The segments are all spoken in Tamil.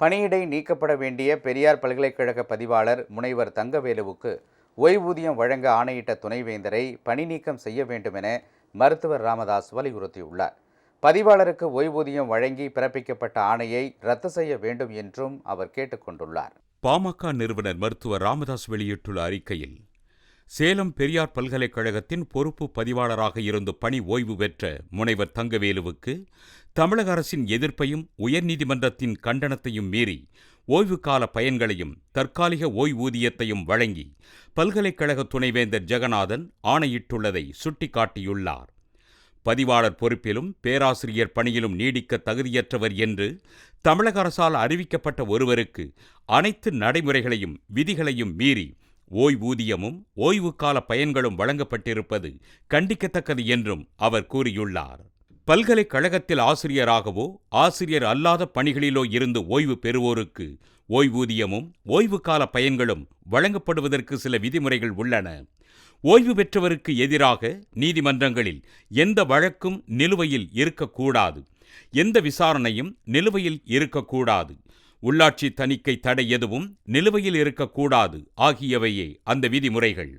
பணியிடை நீக்கப்பட வேண்டிய பெரியார் பல்கலைக்கழக பதிவாளர் முனைவர் தங்கவேலுவுக்கு ஓய்வூதியம் வழங்க ஆணையிட்ட துணைவேந்தரை பணி நீக்கம் செய்ய வேண்டும் என மருத்துவர் ராமதாஸ் வலியுறுத்தியுள்ளார். பதிவாளருக்கு ஓய்வூதியம் வழங்கி பிறப்பிக்கப்பட்ட ஆணையை ரத்து செய்ய வேண்டும் என்றும் அவர் கேட்டுக்கொண்டுள்ளார் பாமக நிறுவனர் மருத்துவர் ராமதாஸ் வெளியிட்டுள்ள அறிக்கையில் சேலம் பெரியார் பல்கலைக்கழகத்தின் பொறுப்பு பதிவாளராக இருந்து பணி ஓய்வு பெற்ற முனைவர் தங்கவேலுவுக்கு தமிழக அரசின் எதிர்ப்பையும் உயர்நீதிமன்றத்தின் கண்டனத்தையும் மீறி ஓய்வு கால பயன்களையும் தற்காலிக ஓய்வூதியத்தையும் வழங்கி பல்கலைக்கழக துணைவேந்தர் ஜெகநாதன் ஆணையிட்டுள்ளதை சுட்டிக்காட்டியுள்ளார். பதிவாளர் பொறுப்பிலும் பேராசிரியர் பணியிலும் நீடிக்க தகுதியற்றவர் என்று தமிழக அரசால் அறிவிக்கப்பட்ட ஒருவருக்கு அனைத்து நடைமுறைகளையும் விதிகளையும் மீறி ஓய்வூதியமும் ஓய்வுக்கால பயன்களும் வழங்கப்பட்டிருப்பது கண்டிக்கத்தக்கது என்றும் அவர் கூறியுள்ளார். பல்கலைக்கழகத்தில் ஆசிரியராகவோ ஆசிரியர் அல்லாத பணிகளிலோ இருந்து ஓய்வு பெறுவோருக்கு ஓய்வூதியமும் ஓய்வுக்கால பயன்களும் வழங்கப்படுவதற்கு சில விதிமுறைகள் உள்ளன. ஓய்வு பெற்றவருக்கு எதிராக நீதிமன்றங்களில் எந்த வழக்கும் நிலுவையில் இருக்கக்கூடாது. எந்த விசாரணையும் நிலுவையில் இருக்கக்கூடாது. உள்ளாட்சி தணிக்கை தடை எதுவும் நிலுவையில் இருக்கக்கூடாது ஆகியவையே அந்த விதிமுறைகள்.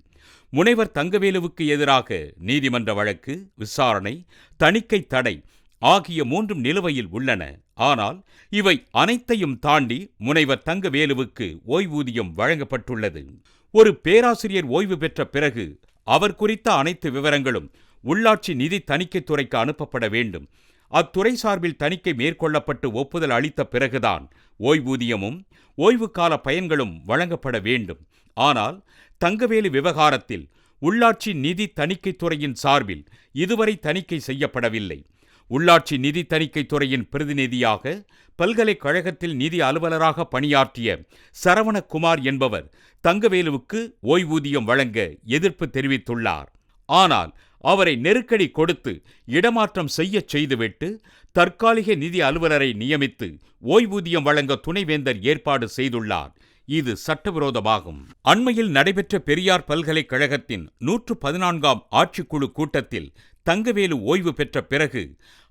முனைவர் தங்கவேலுவுக்கு எதிராக நீதிமன்ற வழக்கு விசாரணை தணிக்கை தடை ஆகிய மூன்றும் நிலுவையில் உள்ளன. ஆனால் இவை அனைத்தையும் தாண்டி முனைவர் தங்கவேலுவுக்கு ஓய்வூதியம் வழங்கப்பட்டுள்ளது. ஒரு பேராசிரியர் ஓய்வு பெற்ற பிறகு அவர் குறித்த அனைத்து விவரங்களும் உள்ளாட்சி நிதி தணிக்கைத்துறைக்கு அனுப்பப்பட வேண்டும். அத்துறை சார்பில் தணிக்கை மேற்கொள்ளப்பட்டு ஒப்புதல் அளித்த பிறகுதான் ஓய்வூதியமும் ஓய்வு கால பயன்களும் வழங்கப்பட வேண்டும். ஆனால் தங்கவேலு விவகாரத்தில் உள்ளாட்சி நிதி தணிக்கைத்துறையின் சார்பில் இதுவரை தணிக்கை செய்யப்படவில்லை. உள்ளாட்சி நிதி தணிக்கைத்துறையின் பிரதிநிதியாக பல்கலைக்கழகத்தில் நிதி அலுவலராக பணியாற்றிய சரவணகுமார் என்பவர் தங்கவேலுவுக்கு ஓய்வூதியம் வழங்க எதிர்ப்பு தெரிவித்துள்ளார். ஆனால் அவரை நெருக்கடி கொடுத்து இடமாற்றம் செய்யச் செய்துவிட்டு தற்காலிக நிதி அலுவலரை நியமித்து ஓய்வூதியம் வழங்க துணைவேந்தர் ஏற்பாடு செய்துள்ளார். இது சட்டவிரோதமாகும். அண்மையில் நடைபெற்ற பெரியார் பல்கலைக்கழகத்தின் நூற்று பதினான்காம் ஆட்சிக்குழு கூட்டத்தில் தங்கவேலு ஓய்வு பெற்ற பிறகு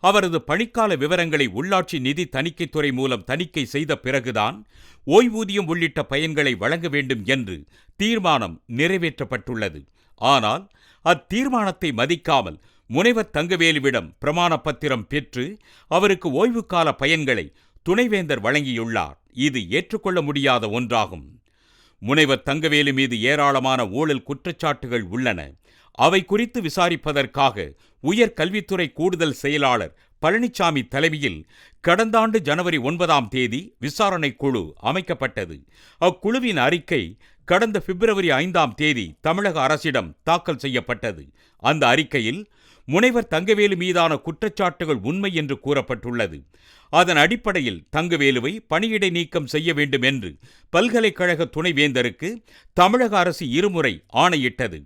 அவரது பணிக்கால விவரங்களை உள்ளாட்சி நிதி தணிக்கைத்துறை மூலம் தணிக்கை செய்த பிறகுதான் ஓய்வூதியம் உள்ளிட்ட பயன்களை வழங்க வேண்டும் என்று தீர்மானம் நிறைவேற்றப்பட்டுள்ளது. ஆனால் அத்தீர்மானத்தை மதிக்காமல் முனைவர் தங்கவேலுவிடம் பிரமாண பத்திரம் பெற்று அவருக்கு ஓய்வுக்கால பயன்களை துணைவேந்தர் வழங்கியுள்ளார். இது ஏற்றுக்கொள்ள முடியாத ஒன்றாகும். முனைவர் தங்கவேலு மீது ஏராளமான ஊழல் குற்றச்சாட்டுகள் உள்ளன. அவை குறித்து விசாரிப்பதற்காக உயர் கல்வித்துறை கூடுதல் செயலாளர் பழனிசாமி தலைமையில் கடந்த ஆண்டு ஜனவரி ஒன்பதாம் தேதி விசாரணை குழு அமைக்கப்பட்டது. அக்குழுவின் அறிக்கை கடந்த பிப்ரவரி ஐந்தாம் தேதி தமிழக அரசிடம் தாக்கல் செய்யப்பட்டது. அந்த அறிக்கையில் முனைவர் தங்கவேலு மீதான குற்றச்சாட்டுகள் உண்மை என்று கூறப்பட்டுள்ளது. அதன் அடிப்படையில் தங்கவேலுவை பணியிடை நீக்கம் செய்ய வேண்டும் என்று பல்கலைக்கழக துணைவேந்தருக்கு தமிழக அரசு இருமுறை ஆணையிட்டது.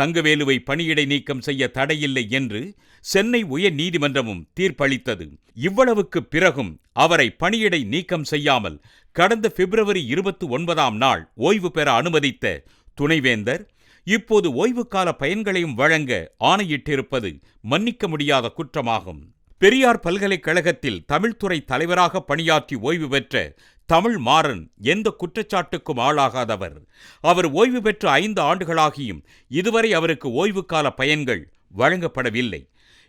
தங்கவேலுவை பணியிடை நீக்கம் செய்ய தடையில்லை என்று சென்னை உயர் நீதிமன்றமும் தீர்ப்பளித்தது. இவ்வளவுக்கு பிறகும் அவரை பணியிடை நீக்கம் செய்யாமல் கடந்த பிப்ரவரி இருபத்தி ஒன்பதாம் நாள் ஓய்வு பெற அனுமதித்த துணைவேந்தர் இப்போது ஓய்வு கால பயன்களையும் வழங்க ஆணையிட்டிருப்பது மன்னிக்க முடியாத குற்றமாகும். பெரியார் பல்கலைக்கழகத்தில் தமிழ்துறை தலைவராக பணியாற்றி ஓய்வு பெற்ற தமிழ் மாறன் எந்த குற்றச்சாட்டுக்கும் ஆளாகாதவர். அவர் ஓய்வு பெற்ற ஐந்து ஆண்டுகளாகியும் இதுவரை அவருக்கு ஓய்வு கால பயன்கள் வழங்கப்படவில்லை.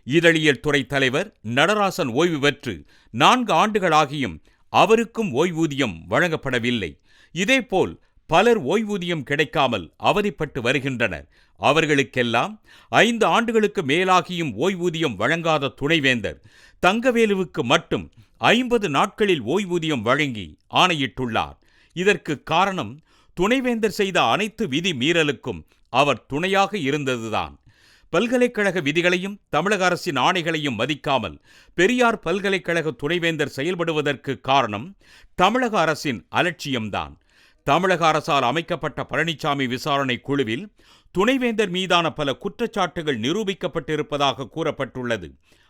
இதழியல் துறை தலைவர் நடராசன் ஓய்வு பெற்று நான்கு ஆண்டுகளாகியும் அவருக்கும் ஓய்வூதியம் வழங்கப்படவில்லை. இதேபோல் பலர் ஓய்வூதியம் கிடைக்காமல் அவதிப்பட்டு வருகின்றனர். அவர்களுக்கெல்லாம் ஐந்து ஆண்டுகளுக்கு மேலாகியும் ஓய்வூதியம் வழங்காத துணைவேந்தர் தங்கவேலுவுக்கு மட்டும் ஐம்பது நாட்களில் ஓய்வூதியம் வழங்கி ஆணையிட்டுள்ளார். இதற்கு காரணம் துணைவேந்தர் செய்த அனைத்து விதி மீறலுக்கும் அவர் துணையாக இருந்ததுதான். பல்கலைக்கழக விதிகளையும் தமிழக அரசின் ஆணைகளையும் மதிக்காமல் பெரியார் பல்கலைக்கழக துணைவேந்தர் செயல்படுவதற்கு காரணம் தமிழக அரசின் அலட்சியம்தான். தமிழக அரசால் அமைக்கப்பட்ட பழனிசாமி விசாரணை குழுவில் துணைவேந்தர் மீதான பல குற்றச்சாட்டுகள் நிரூபிக்கப்பட்டிருப்பதாக கூறப்பட்டுள்ளது.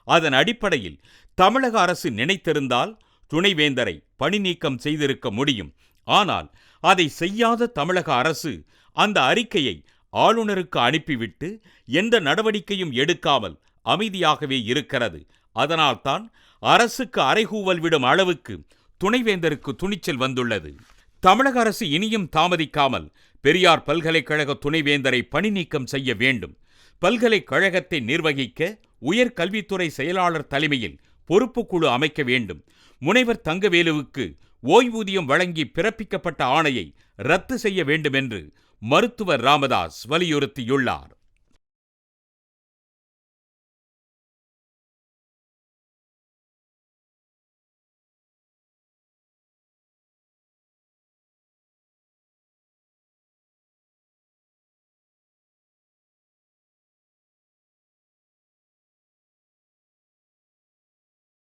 அதன் அடிப்படையில் தமிழக அரசு நினைத்திருந்தால் துணைவேந்தரை பணி நீக்கம் செய்திருக்க முடியும். ஆனால் அதை செய்யாத தமிழக அரசு அந்த அறிக்கையை ஆளுநருக்கு அனுப்பிவிட்டு எந்த நடவடிக்கையும் எடுக்காமல் அமைதியாகவே இருக்கிறது. அதனால்தான் அரசுக்கு அறைகூவல் விடும் அளவுக்கு துணைவேந்தருக்கு துணிச்சல் வந்துள்ளது. தமிழக அரசு இனியும் தாமதிக்காமல் பெரியார் பல்கலைக்கழக துணைவேந்தரை பணி நீக்கம் செய்ய வேண்டும். பல்கலைக்கழகத்தை நிர்வகிக்க உயர்கல்வித்துறை செயலாளர் தலைமையில் பொறுப்புக்குழு அமைக்க வேண்டும். முனைவர் தங்கவேலுவுக்கு ஓய்வூதியம் வழங்கி பிறப்பிக்கப்பட்ட ஆணையை ரத்து செய்ய வேண்டும் என்று மருத்துவர் ராமதாஸ் வலியுறுத்தியுள்ளார்.